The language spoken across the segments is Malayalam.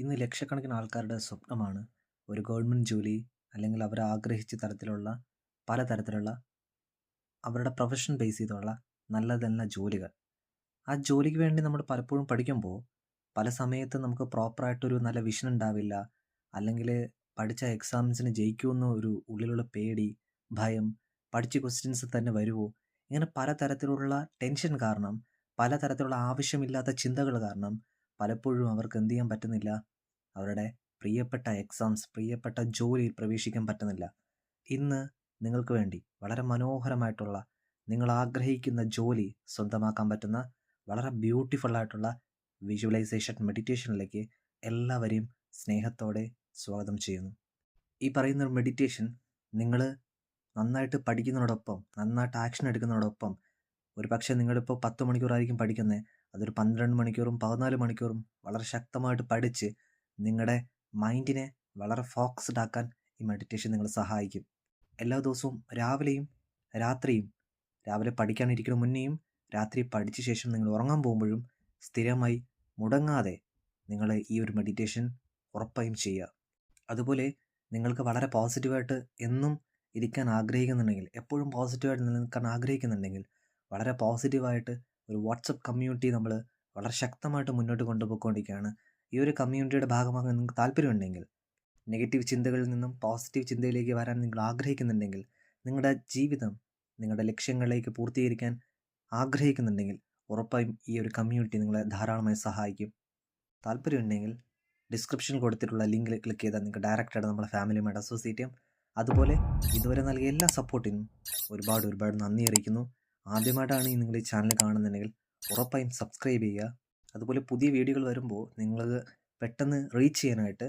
ഇന്ന് ലക്ഷക്കണക്കിന് ആൾക്കാരുടെ സ്വപ്നമാണ് ഒരു ഗവൺമെന്റ് ജോലി അല്ലെങ്കിൽ അവർ ആഗ്രഹിച്ച തരത്തിലുള്ള പലതരത്തിലുള്ള അവരുടെ പ്രൊഫഷൻ ബേസ് ചെയ്തുള്ള നല്ല നല്ല ജോലികൾ. ആ ജോലിക്ക് വേണ്ടി നമ്മൾ പലപ്പോഴും പഠിക്കുമ്പോൾ പല സമയത്ത് നമുക്ക് പ്രോപ്പറായിട്ടൊരു നല്ല വിഷൻ ഉണ്ടാവില്ല. അല്ലെങ്കിൽ പഠിച്ച എക്സാംസിന് ജയിക്കുമെന്ന ഒരു ഉള്ളിലുള്ള പേടി ഭയം പഠിച്ച ക്വസ്റ്റ്യൻസ് തന്നെ വരുമോ ഇങ്ങനെ പലതരത്തിലുള്ള ടെൻഷൻ കാരണം പലതരത്തിലുള്ള ആവശ്യമില്ലാത്ത ചിന്തകൾ കാരണം പലപ്പോഴും അവർക്ക് എന്ത് ചെയ്യാൻ പറ്റുന്നില്ല? അവരുടെ പ്രിയപ്പെട്ട എക്സാംസ് പ്രിയപ്പെട്ട ജോലിയിൽ പ്രവേശിക്കാൻ പറ്റുന്നില്ല. ഇന്ന് നിങ്ങൾക്ക് വേണ്ടി വളരെ മനോഹരമായിട്ടുള്ള നിങ്ങൾ ആഗ്രഹിക്കുന്ന ജോലി സ്വന്തമാക്കാൻ പറ്റുന്ന വളരെ ബ്യൂട്ടിഫുൾ ആയിട്ടുള്ള വിഷ്വലൈസേഷൻ മെഡിറ്റേഷനിലേക്ക് എല്ലാവരെയും സ്നേഹത്തോടെ സ്വാഗതം ചെയ്യുന്നു. ഈ പറയുന്ന ഒരു മെഡിറ്റേഷൻ നിങ്ങൾ നന്നായിട്ട് പഠിക്കുന്നതോടൊപ്പം നന്നായിട്ട് ആക്ഷൻ എടുക്കുന്നതോടൊപ്പം ഒരു പക്ഷേ നിങ്ങളിപ്പോൾ പത്ത് മണിക്കൂറായിരിക്കും പഠിക്കുന്നത് അതൊരു പന്ത്രണ്ട് മണിക്കൂറും പതിനാല് മണിക്കൂറും വളരെ ശക്തമായിട്ട് പഠിച്ച് നിങ്ങളുടെ മൈൻഡിനെ വളരെ ഫോക്കസ്ഡ് ആക്കാൻ ഈ മെഡിറ്റേഷൻ നിങ്ങളെ സഹായിക്കും. എല്ലാ ദിവസവും രാവിലെയും രാത്രിയും രാവിലെ പഠിക്കാനിരിക്കുന്ന മുന്നേയും രാത്രി പഠിച്ച ശേഷം നിങ്ങൾ ഉറങ്ങാൻ പോകുമ്പോഴും സ്ഥിരമായി മുടങ്ങാതെ നിങ്ങൾ ഈ ഒരു മെഡിറ്റേഷൻ ഉറപ്പായും ചെയ്യുക. അതുപോലെ നിങ്ങൾക്ക് വളരെ പോസിറ്റീവായിട്ട് എന്നും ഇരിക്കാൻ ആഗ്രഹിക്കുന്നുണ്ടെങ്കിൽ എപ്പോഴും പോസിറ്റീവായിട്ട് നിലനിൽക്കാൻ ആഗ്രഹിക്കുന്നുണ്ടെങ്കിൽ വളരെ പോസിറ്റീവായിട്ട് ഒരു വാട്സപ്പ് കമ്മ്യൂണിറ്റി നമ്മൾ വളരെ ശക്തമായിട്ട് മുന്നോട്ട് കൊണ്ടുപോയിക്കൊണ്ടിരിക്കുകയാണ്. ഈ ഒരു കമ്മ്യൂണിറ്റിയുടെ ഭാഗമാകാൻ നിങ്ങൾക്ക് താല്പര്യമുണ്ടെങ്കിൽ നെഗറ്റീവ് ചിന്തകളിൽ നിന്നും പോസിറ്റീവ് ചിന്തയിലേക്ക് വരാൻ നിങ്ങൾ ആഗ്രഹിക്കുന്നുണ്ടെങ്കിൽ നിങ്ങളുടെ ജീവിതം നിങ്ങളുടെ ലക്ഷ്യങ്ങളിലേക്ക് പൂർത്തീകരിക്കാൻ ആഗ്രഹിക്കുന്നുണ്ടെങ്കിൽ ഉറപ്പായും ഈ ഒരു കമ്മ്യൂണിറ്റി നിങ്ങളെ ധാരാളമായി സഹായിക്കും. താല്പര്യമുണ്ടെങ്കിൽ ഡിസ്ക്രിപ്ഷനിൽ കൊടുത്തിട്ടുള്ള ലിങ്കിൽ ക്ലിക്ക് ചെയ്താൽ നിങ്ങൾക്ക് ഡയറക്റ്റായിട്ട് നമ്മുടെ ഫാമിലിയുമായിട്ട് അസോസിയേറ്റ് ചെയ്യാം. അതുപോലെ ഇതുവരെ നൽകിയ എല്ലാ സപ്പോർട്ടിനും ഒരുപാട് ഒരുപാട് നന്ദി അറിയിക്കുന്നു. ആദ്യമായിട്ടാണ് നിങ്ങൾ ഈ ചാനൽ കാണുന്നുണ്ടെങ്കിൽ ഉറപ്പായും സബ്സ്ക്രൈബ് ചെയ്യുക. അതുപോലെ പുതിയ വീഡിയോകൾ വരുമ്പോൾ നിങ്ങൾക്ക് പെട്ടെന്ന് റീച്ച് ചെയ്യാനായിട്ട്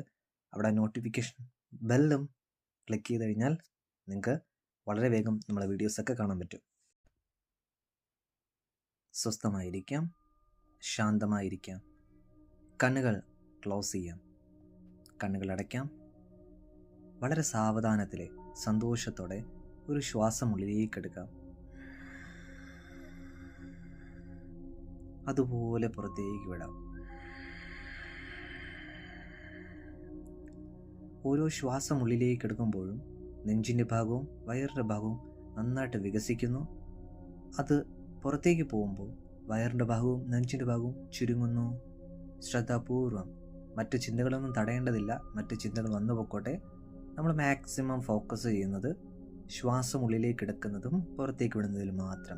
അവിടെ നോട്ടിഫിക്കേഷൻ ബെല്ലും ക്ലിക്ക് ചെയ്ത് കഴിഞ്ഞാൽ നിങ്ങൾക്ക് വളരെ വേഗം നമ്മളെ വീഡിയോസൊക്കെ കാണാൻ പറ്റും. സ്വസ്ഥമായിരിക്കാം. ശാന്തമായിരിക്കാം. കണ്ണുകൾ ക്ലോസ് ചെയ്യാം. കണ്ണുകൾ അടയ്ക്കാം. വളരെ സാവധാനത്തിലെ സന്തോഷത്തോടെ ഒരു ശ്വാസം ഉള്ളിലേക്ക് എടുക്കാം. അതുപോലെ പുറത്തേക്ക് വിടാം. ഓരോ ശ്വാസം ഉള്ളിലേക്ക് എടുക്കുമ്പോഴും നെഞ്ചിന്റെ ഭാഗവും വയറിന്റെ ഭാഗവും നന്നായിട്ട് വികസിക്കുന്നു. അത് പുറത്തേക്ക് പോകുമ്പോൾ വയറിന്റെ ഭാഗവും നെഞ്ചിന്റെ ഭാഗവും ചുരുങ്ങുന്നു. ശ്രദ്ധാപൂർവം. മറ്റു ചിന്തകളൊന്നും തടയേണ്ടതില്ല. മറ്റു ചിന്തകൾ വന്നു പൊക്കോട്ടെ. നമ്മൾ മാക്സിമം ഫോക്കസ് ചെയ്യുന്നത് ശ്വാസം ഉള്ളിലേക്ക് എടുക്കുന്നതും പുറത്തേക്ക് വിടുന്നതിൽ മാത്രം.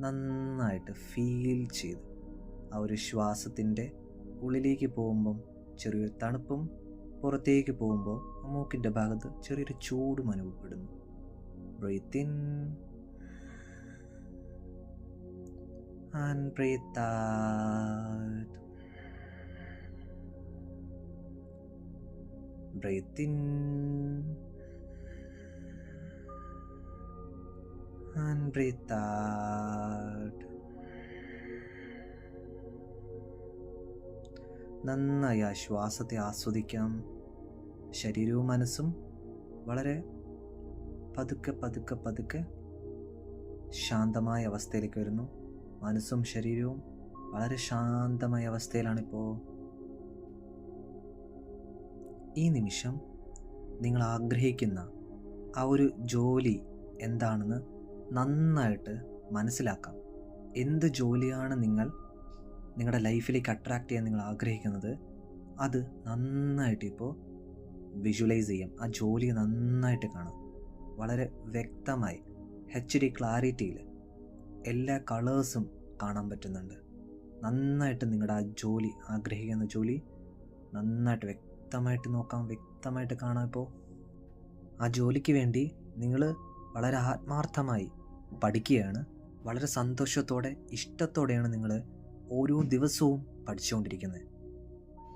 നന്നായിട്ട് ഫീൽ ചെയ്ത് ആ ഒരു ശ്വാസത്തിന്റെ ഉള്ളിലേക്ക് പോകുമ്പം ചെറിയൊരു തണുപ്പും പുറത്തേക്ക് പോകുമ്പോൾ മൂക്കിന്റെ ഭാഗത്ത് ചെറിയൊരു ചൂടും അനുഭവപ്പെടുന്നു. ബ്രീത്തിൻ ഇൻ ആൻഡ് ബ്രീത്ത് നന്നായി ആ ശ്വാസത്തെ ആസ്വദിക്കാം. ശരീരവും മനസ്സും വളരെ പതുക്കെ പതുക്കെ പതുക്കെ ശാന്തമായ അവസ്ഥയിലേക്ക് വരുന്നു. മനസ്സും ശരീരവും വളരെ ശാന്തമായ അവസ്ഥയിലാണിപ്പോൾ ഈ നിമിഷം നിങ്ങൾ ആഗ്രഹിക്കുന്ന ആ ഒരു ജോലി എന്താണെന്ന് നന്നായിട്ട് മനസ്സിലാക്കാം. എന്ത് ജോലിയാണ് നിങ്ങൾ നിങ്ങളുടെ ലൈഫിലേക്ക് അട്രാക്ട് ചെയ്യാൻ നിങ്ങൾ ആഗ്രഹിക്കുന്നത് അത് നന്നായിട്ട് ഇപ്പോൾ വിഷ്വലൈസ് ചെയ്യാം. ആ ജോലി നന്നായിട്ട് കാണാം. വളരെ വ്യക്തമായി എച്ച് ഡി ക്ലാരിറ്റിയിൽ എല്ലാ കളേഴ്സും കാണാൻ പറ്റുന്നുണ്ട്. നന്നായിട്ട് നിങ്ങളുടെ ആ ജോലി ആഗ്രഹിക്കുന്ന ജോലി നന്നായിട്ട് വ്യക്തമായിട്ട് നോക്കാം വ്യക്തമായിട്ട് കാണാം ഇപ്പോൾ ആ ജോലിക്ക് വേണ്ടി നിങ്ങൾ വളരെ ആത്മാർത്ഥമായി പഠിക്കുകയാണ്. വളരെ സന്തോഷത്തോടെ ഇഷ്ടത്തോടെയാണ് നിങ്ങൾ ഓരോ ദിവസവും പഠിച്ചുകൊണ്ടിരിക്കുന്നത്.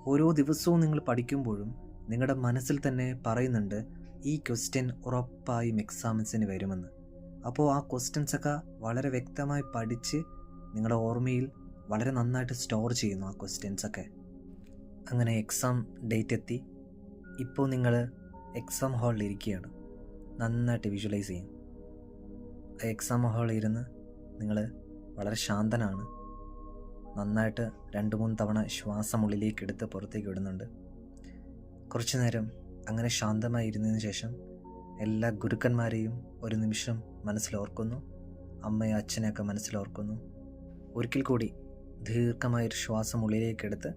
ഓരോ ദിവസവും നിങ്ങൾ പഠിക്കുമ്പോഴും നിങ്ങളുടെ മനസ്സിൽ തന്നെ പറയുന്നുണ്ട് ഈ ക്വസ്റ്റ്യൻ ഉറപ്പായും എക്സാമിൻസിന് വരുമെന്ന്. അപ്പോൾ ആ ക്വസ്റ്റ്യൻസ് ഒക്കെ വളരെ വ്യക്തമായി പഠിച്ച് നിങ്ങളുടെ ഓർമ്മയിൽ വളരെ നന്നായിട്ട് സ്റ്റോർ ചെയ്യുന്നു ആ ക്വസ്റ്റ്യൻസൊക്കെ അങ്ങനെ എക്സാം ഡേറ്റ് എത്തി. ഇപ്പോൾ നിങ്ങൾ എക്സാം ഹാളിൽ ഇരിക്കുകയാണ്. നന്നായിട്ട് വിഷ്വലൈസ് ചെയ്യും. ആ എക്സാം ഹാളിൽ ഇരുന്ന് നിങ്ങൾ വളരെ ശാന്തനാണ്. നന്നായിട്ട് രണ്ട് മൂന്ന് തവണ ശ്വാസം ഉള്ളിലേക്ക് എടുത്ത് പുറത്തേക്ക് വിടുന്നുണ്ട്. കുറച്ചു നേരം അങ്ങനെ ശാന്തമായി ഇരുന്നതിന് ശേഷം എല്ലാ ഗുരുക്കന്മാരെയും ഒരു നിമിഷം മനസ്സിലോർക്കുന്നു. അമ്മയും അച്ഛനെയൊക്കെ മനസ്സിലോർക്കുന്നു. ഒരിക്കൽ കൂടി ദീർഘമായൊരു ശ്വാസം ഉള്ളിലേക്ക് എടുത്ത്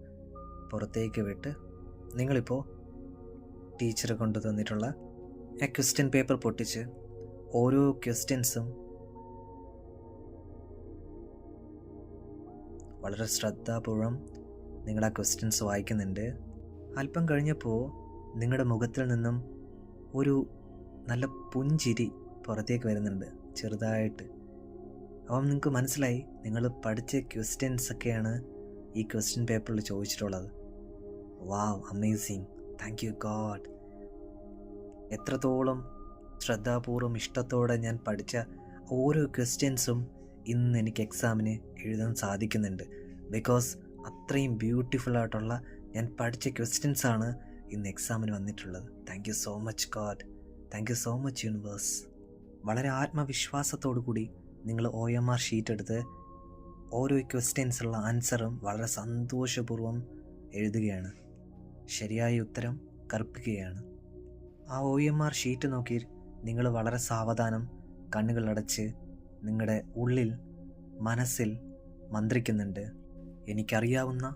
പുറത്തേക്ക് വിട്ട് നിങ്ങളിപ്പോൾ ടീച്ചർ കൊണ്ടു തന്നിട്ടുള്ള ആ ക്വസ്റ്റ്യൻ പേപ്പർ പൊട്ടിച്ച് ഓരോ ക്വസ്റ്റ്യൻസും വളരെ ശ്രദ്ധാപൂർവം നിങ്ങൾ ആ ക്വസ്റ്റ്യൻസ് വായിക്കുന്നുണ്ട്. അല്പം കഴിഞ്ഞപ്പോൾ നിങ്ങളുടെ മുഖത്തിൽ നിന്നും ഒരു നല്ല പുഞ്ചിരി പുറത്തേക്ക് വരുന്നുണ്ട് ചെറുതായിട്ട്. അപ്പം നിങ്ങൾക്ക് മനസ്സിലായി നിങ്ങൾ പഠിച്ച ക്വസ്റ്റ്യൻസ് ഒക്കെയാണ് ഈ ക്വസ്റ്റ്യൻ പേപ്പറിൽ ചോദിച്ചിട്ടുള്ളത്. Wow amazing thank you God എത്രത്തോളം ശ്രദ്ധാപൂർവം ഇഷ്ടത്തോടെ ഞാൻ പഠിച്ച ഓരോ ക്വസ്റ്റ്യൻസും ഇന്ന് എനിക്ക് എക്സാമിന് എഴുതാൻ സാധിക്കുന്നുണ്ട്. ബിക്കോസ് അത്രയും ബ്യൂട്ടിഫുൾ ആയിട്ടുള്ള ഞാൻ പഠിച്ച ക്വസ്റ്റ്യൻസ് ആണ് ഇന്ന് എക്സാമിന് വന്നിട്ടുള്ളത്. Thank you so much God thank you so much universe വളരെ ആത്മവിശ്വാസത്തോടു കൂടി നിങ്ങൾ ഒ എം ആർ ഷീറ്റ് എടുത്ത് ഓരോ ക്വസ്റ്റ്യൻസുള്ള ആൻസറും വളരെ സന്തോഷപൂർവം എഴുതുകയാണ്. ശരിയായ ഉത്തരം കറുപ്പിക്കുകയാണ്. ആ ഒ എം ആർ ഷീറ്റ് നോക്കി നിങ്ങൾ വളരെ സാവധാനം കണ്ണുകളടച്ച് നിങ്ങളുടെ ഉള്ളിൽ മനസ്സിൽ മന്ത്രിക്കുന്നുണ്ട്. എനിക്കറിയാവുന്ന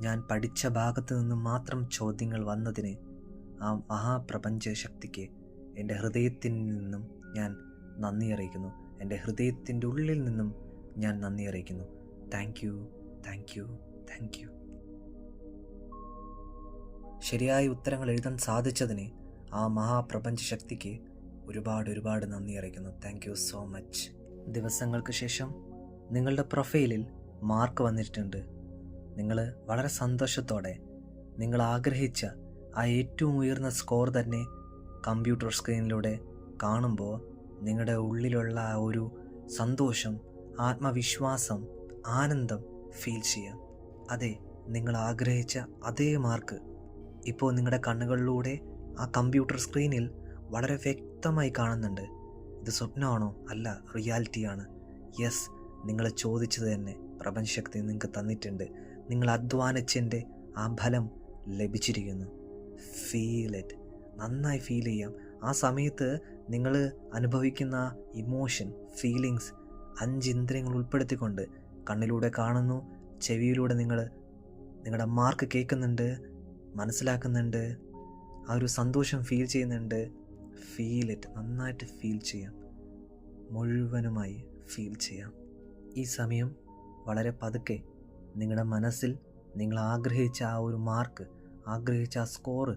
ഞാൻ പഠിച്ച ഭാഗത്തു നിന്ന് മാത്രം ചോദ്യങ്ങൾ വന്നതിന് ആ മഹാപ്രപഞ്ച ശക്തിക്ക് എന്റെ ഹൃദയത്തിൽ നിന്നും ഞാൻ നന്ദി അറിയിക്കുന്നു. എന്റെ ഹൃദയത്തിന്റെ ഉള്ളിൽ നിന്നും ഞാൻ നന്ദി അറിയിക്കുന്നു. Thank you thank you thank you. ശരിയായ ഉത്തരങ്ങൾ എഴുതാൻ സാധിച്ചതിന് ആ മഹാപ്രപഞ്ച ശക്തിക്ക് ഒരുപാട് ഒരുപാട് നന്ദി അറിയിക്കുന്നു. Thank you so much. ദിവസങ്ങൾക്ക് ശേഷം നിങ്ങളുടെ പ്രൊഫൈലിൽ മാർക്ക് വന്നിട്ടുണ്ട്. നിങ്ങൾ വളരെ സന്തോഷത്തോടെ നിങ്ങൾ ആഗ്രഹിച്ച ആ ഏറ്റവും ഉയർന്ന സ്കോർ തന്നെ കമ്പ്യൂട്ടർ സ്ക്രീനിലൂടെ കാണുമ്പോൾ നിങ്ങളുടെ ഉള്ളിലുള്ള ആ ഒരു സന്തോഷം ആത്മവിശ്വാസം ആനന്ദം ഫീൽ ചെയ്യാം അതെ നിങ്ങൾ ആഗ്രഹിച്ച അതേ മാർക്ക് ഇപ്പോൾ നിങ്ങളുടെ കണ്ണുകളിലൂടെ ആ കമ്പ്യൂട്ടർ സ്ക്രീനിൽ വളരെ വ്യക്തമായി കാണുന്നുണ്ട്. ഇത് സ്വപ്നമാണോ? അല്ല റിയാലിറ്റിയാണ്. യെസ് നിങ്ങൾ ചോദിച്ചത് തന്നെ. പ്രപഞ്ചശക്തി നിങ്ങൾക്ക് തന്നിട്ടുണ്ട്. നിങ്ങൾ അധ്വാനിച്ചതിന്റെ ആ ഫലം ലഭിച്ചിരിക്കുന്നു. ഫീൽ ഇറ്റ് നന്നായി ഫീൽ ചെയ്യാം. ആ സമയത്ത് നിങ്ങൾ അനുഭവിക്കുന്ന ഇമോഷൻ ഫീലിങ്സ് അഞ്ച് ഇന്ദ്രിയങ്ങൾ ഉൾപ്പെടുത്തിക്കൊണ്ട് കണ്ണിലൂടെ കാണുന്നു. ചെവിയിലൂടെ നിങ്ങൾ നിങ്ങളുടെ മാർക്ക് കേൾക്കുന്നുണ്ട് മനസ്സിലാക്കുന്നുണ്ട് ആ ഒരു സന്തോഷം ഫീൽ ചെയ്യുന്നുണ്ട്. ഫീൽ ഇറ്റ് നന്നായിട്ട് ഫീൽ ചെയ്യാം. മുഴുവനുമായി ഫീൽ ചെയ്യാം. ഈ സമയം വളരെ പതുക്കെ നിങ്ങളുടെ മനസ്സിൽ നിങ്ങൾ ആഗ്രഹിച്ച ആ ഒരു മാർക്ക് ആഗ്രഹിച്ച ആ സ്കോറ്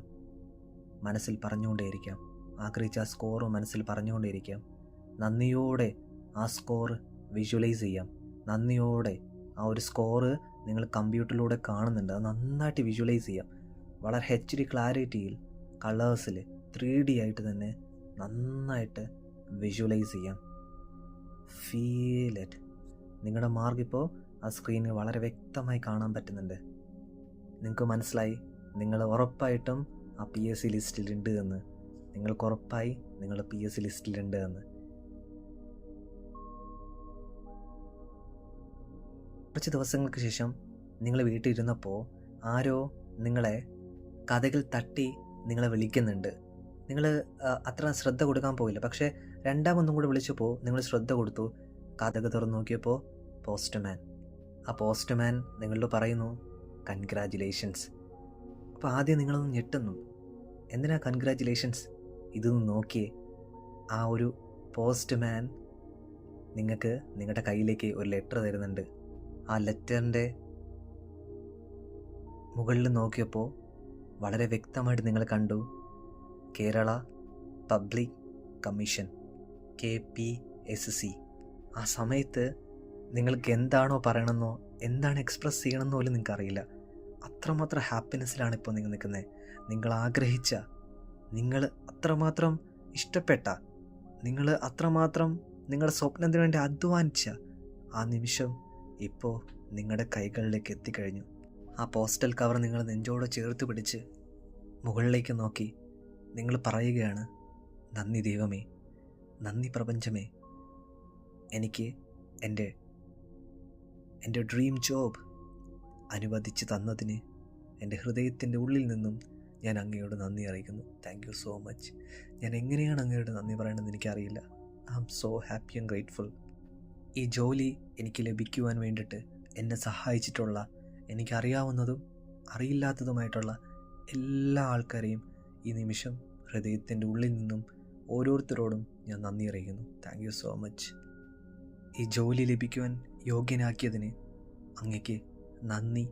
മനസ്സിൽ പറഞ്ഞുകൊണ്ടേയിരിക്കാം. ആഗ്രഹിച്ച ആ സ്കോറ് മനസ്സിൽ പറഞ്ഞുകൊണ്ടേയിരിക്കാം. നന്ദിയോടെ ആ സ്കോറ് വിഷ്വലൈസ് ചെയ്യാം. നന്ദിയോടെ ആ ഒരു സ്കോറ് നിങ്ങൾ കമ്പ്യൂട്ടറിലൂടെ കാണുന്നുണ്ട്. അത് നന്നായിട്ട് വിഷ്വലൈസ് ചെയ്യാം. വളരെ എച്ച് ഡി ക്ലാരിറ്റിയിൽ കളേഴ്സിൽ ത്രീ ഡി ആയിട്ട് തന്നെ നന്നായിട്ട് വിഷ്വലൈസ് ചെയ്യാം. ഫീൽ ഇറ്റ് നിങ്ങളുടെ മാർഗ് ഇപ്പോൾ ആ സ്ക്രീനിൽ വളരെ വ്യക്തമായി കാണാൻ പറ്റുന്നുണ്ട്. നിങ്ങൾക്ക് മനസ്സിലായി? നിങ്ങൾ ഉറപ്പായിട്ടും ആ പി എസ് സി ലിസ്റ്റിലുണ്ട് എന്ന്. നിങ്ങൾക്ക് ഉറപ്പായി നിങ്ങൾ പി എസ് സി ലിസ്റ്റിലുണ്ട് എന്ന്. കുറച്ച് ദിവസങ്ങൾക്ക് ശേഷം നിങ്ങൾ വീട്ടിലിരുന്നപ്പോൾ ആരോ നിങ്ങളെ കഥകൾ തട്ടി നിങ്ങളെ വിളിക്കുന്നുണ്ട്. നിങ്ങൾ അത്ര ശ്രദ്ധ കൊടുക്കാൻ പോയില്ല. പക്ഷേ രണ്ടാമൊന്നും കൂടെ വിളിച്ചപ്പോൾ നിങ്ങൾ ശ്രദ്ധ കൊടുത്തു. കഥകൾ തുറന്നു നോക്കിയപ്പോൾ പോസ്റ്റ്മാൻ. ആ പോസ്റ്റ്മാൻ നിങ്ങളോട് പറയുന്നു കൺഗ്രാജുലേഷൻസ്. അപ്പോൾ ആദ്യം നിങ്ങളൊന്ന് ഞെട്ടുന്നു. എന്തിനാ കൺഗ്രാജുലേഷൻസ്? ഇതൊന്ന് നോക്കിയേ. ആ ഒരു പോസ്റ്റ്മാൻ നിങ്ങൾക്ക് നിങ്ങളുടെ കയ്യിലേക്ക് ഒരു ലെറ്റർ തരുന്നുണ്ട്. ആ ലെറ്ററിന്റെ മുകളിൽ നോക്കിയപ്പോൾ വളരെ വ്യക്തമായിട്ട് നിങ്ങൾ കണ്ടു. Kerala public commission K P S C. ആ സമയത്ത് നിങ്ങൾക്ക് എന്താണോ പറയണമെന്നോ എന്താണ് എക്സ്പ്രസ് ചെയ്യണമെന്നോ പോലും നിങ്ങൾക്ക് അറിയില്ല അത്രമാത്രം ഹാപ്പിനെസ്സിലാണ് ഇപ്പോൾ നിങ്ങൾ നിൽക്കുന്നത്. നിങ്ങൾ ആഗ്രഹിച്ച നിങ്ങൾ അത്രമാത്രം ഇഷ്ടപ്പെട്ട നിങ്ങൾ അത്രമാത്രം നിങ്ങളുടെ സ്വപ്നത്തിന് വേണ്ടി അധ്വാനിച്ച ആ നിമിഷം ഇപ്പോൾ നിങ്ങളുടെ കൈകളിലേക്ക് എത്തിക്കഴിഞ്ഞു. ആ പോസ്റ്റൽ കവർ നിങ്ങൾ നെഞ്ചോട് ചേർത്ത് പിടിച്ച് മുകളിലേക്ക് നോക്കി. നിങ്ങൾ പറയുകയാണ് നന്ദി ദൈവമേ നന്ദി പ്രപഞ്ചമേ. എനിക്ക് എന്റെ എന്റെ ഡ്രീം ജോബ് അനുവദിച്ച് തന്നതിന് എന്റെ ഹൃദയത്തിന്റെ ഉള്ളിൽ നിന്നും ഞാൻ അങ്ങയോട് നന്ദി അറിയിക്കുന്നു. താങ്ക് യു സോ മച്ച് ഞാൻ എങ്ങനെയാണ് അങ്ങയോട് നന്ദി പറയണമെന്ന് എനിക്കറിയില്ല. I am so happy and grateful ഈ ജോലി എനിക്ക് ലഭിക്കുവാൻ വേണ്ടിയിട്ട് എന്നെ സഹായിച്ചിട്ടുള്ള എനിക്കറിയാവുന്നതും അറിയില്ലാത്തതുമായിട്ടുള്ള എല്ലാ ആൾക്കാരെയും ഈ നിമിഷം ഹൃദയത്തിന്റെ ഉള്ളിൽ നിന്നും ഓരോരുത്തരോടും ഞാൻ നന്ദി അറിയിക്കുന്നു താങ്ക് യു സോ മച്ച് ഈ ജോലി ലഭിക്കുവാൻ യോഗ്യനാക്കിയതിന് അങ്ങയ്ക്ക് നന്ദി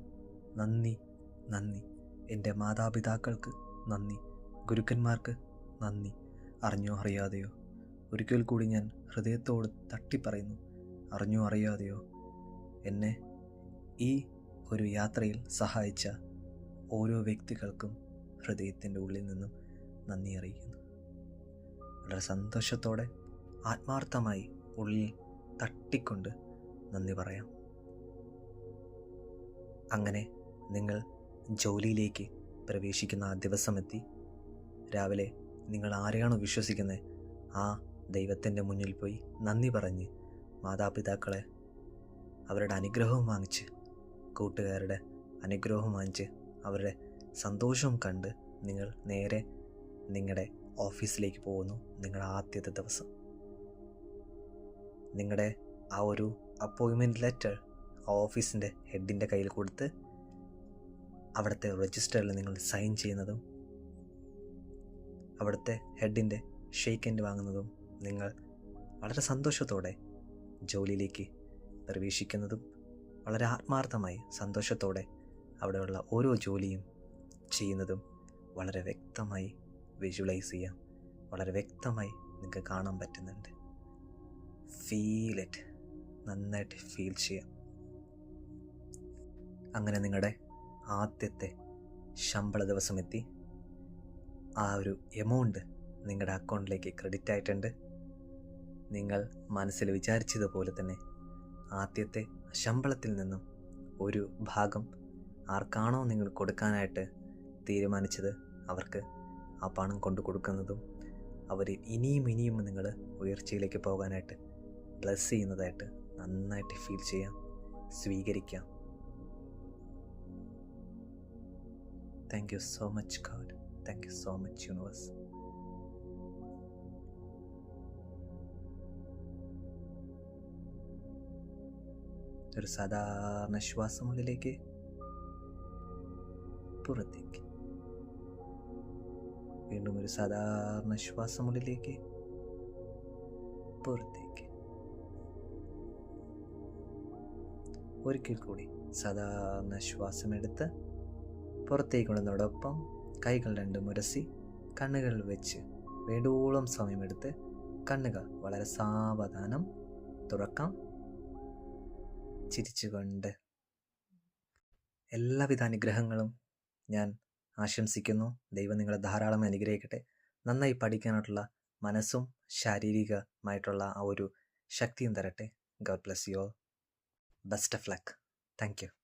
നന്ദി നന്ദി. എന്റെ മാതാപിതാക്കൾക്ക് നന്ദി ഗുരുക്കന്മാർക്ക് നന്ദി. അറിഞ്ഞോ അറിയാതെയോ? ഒരിക്കൽ കൂടി ഞാൻ ഹൃദയത്തോട് തട്ടിപ്പറയുന്നു അറിഞ്ഞോ അറിയാതെയോ? എന്നെ ഈ ഒരു യാത്രയിൽ സഹായിച്ച ഓരോ വ്യക്തികൾക്കും ഹൃദയത്തിന്റെ ഉള്ളിൽ നിന്നും നന്ദി അറിയിക്കുന്നു. വളരെ സന്തോഷത്തോടെ ആത്മാർത്ഥമായി ഉള്ളിൽ തട്ടിക്കൊണ്ട് നന്ദി പറയാം. അങ്ങനെ നിങ്ങൾ ജോലിയിലേക്ക് പ്രവേശിക്കുന്ന ആ ദിവസമെത്തി. രാവിലെ നിങ്ങൾ ആരെയാണോ വിശ്വസിക്കുന്നത് ആ ദൈവത്തിന്റെ മുന്നിൽ പോയി നന്ദി പറഞ്ഞ് മാതാപിതാക്കളെ അവരുടെ അനുഗ്രഹവും വാങ്ങിച്ച് കൂട്ടുകാരുടെ അനുഗ്രഹവും വാങ്ങിച്ച് അവരുടെ സന്തോഷവും കണ്ട് നിങ്ങൾ നേരെ നിങ്ങളുടെ ഓഫീസിലേക്ക് പോകുന്നു. നിങ്ങളുടെ ആദ്യത്തെ ദിവസം. നിങ്ങളുടെ ആ ഒരു അപ്പോയിൻമെന്റ് ലെറ്റർ ആ ഓഫീസിന്റെ ഹെഡിന്റെ കയ്യിൽ കൊടുത്ത് അവിടുത്തെ രജിസ്റ്ററിൽ നിങ്ങൾ സൈൻ ചെയ്യുന്നതും അവിടുത്തെ ഹെഡിന്റെ ഷെയ്ക്ക് ഹാൻഡ് വാങ്ങുന്നതും നിങ്ങൾ വളരെ സന്തോഷത്തോടെ ജോലിയിലേക്ക് പ്രവേശിക്കുന്നതും വളരെ ആത്മാർത്ഥമായി സന്തോഷത്തോടെ അവിടെയുള്ള ഓരോ ജോലിയും ചെയ്യുന്നതും വളരെ വ്യക്തമായി വിഷ്വലൈസ് ചെയ്യാം. വളരെ വ്യക്തമായി നിങ്ങൾക്ക് കാണാൻ പറ്റുന്നുണ്ട്. ഫീൽ ഇറ്റ് നന്നായിട്ട് ഫീൽ ചെയ്യാം. അങ്ങനെ നിങ്ങളുടെ ആദ്യത്തെ ശമ്പള ദിവസം എത്തി ആ ഒരു എമൗണ്ട് നിങ്ങളുടെ അക്കൗണ്ടിലേക്ക് ക്രെഡിറ്റ് ആയിട്ടുണ്ട്. നിങ്ങൾ മനസ്സിൽ വിചാരിച്ചതുപോലെ തന്നെ ആദ്യത്തെ ശമ്പളത്തിൽ നിന്നും ഒരു ഭാഗം ആർക്കാണോ നിങ്ങൾ കൊടുക്കാനായിട്ട് തീരുമാനിച്ചത് അവർക്ക് ആ പണം കൊണ്ടു കൊടുക്കുന്നതും അവർ ഇനിയും ഇനിയും നിങ്ങൾ ഉയർച്ചയിലേക്ക് പോകാനായിട്ട് ബ്ലസ് ചെയ്യുന്നതായിട്ട് നന്നായിട്ട് ഫീൽ ചെയ്യാം സ്വീകരിക്കാം. Thank you so much God thank you so much universe ഒരു സാധാരണ ശ്വാസമുള്ളിലേക്ക് പുറത്തേക്ക്. വീണ്ടും ഒരു സാധാരണ ശ്വാസമുള്ളിലേക്ക് പുറത്തേക്ക്. ഒരിക്കൽ കൂടി സാധാരണ ശ്വാസമെടുത്ത് പുറത്തേക്ക് കൈകൾ രണ്ടും ഉരസി കണ്ണുകൾ വെച്ച് വേണ്ടോളം സമയമെടുത്ത് കണ്ണുകൾ വളരെ സാവധാനം തുറക്കാം. ചിരിച്ചുകൊണ്ട് എല്ലാവിധ അനുഗ്രഹങ്ങളും ഞാൻ ആശംസിക്കുന്നു. ദൈവം നിങ്ങളെ ധാരാളം അനുഗ്രഹിക്കട്ടെ. നന്നായി പഠിക്കാനായിട്ടുള്ള മനസ്സും ശാരീരികമായിട്ടുള്ള ആ ഒരു ശക്തിയും തരട്ടെ. God bless you best of luck thank you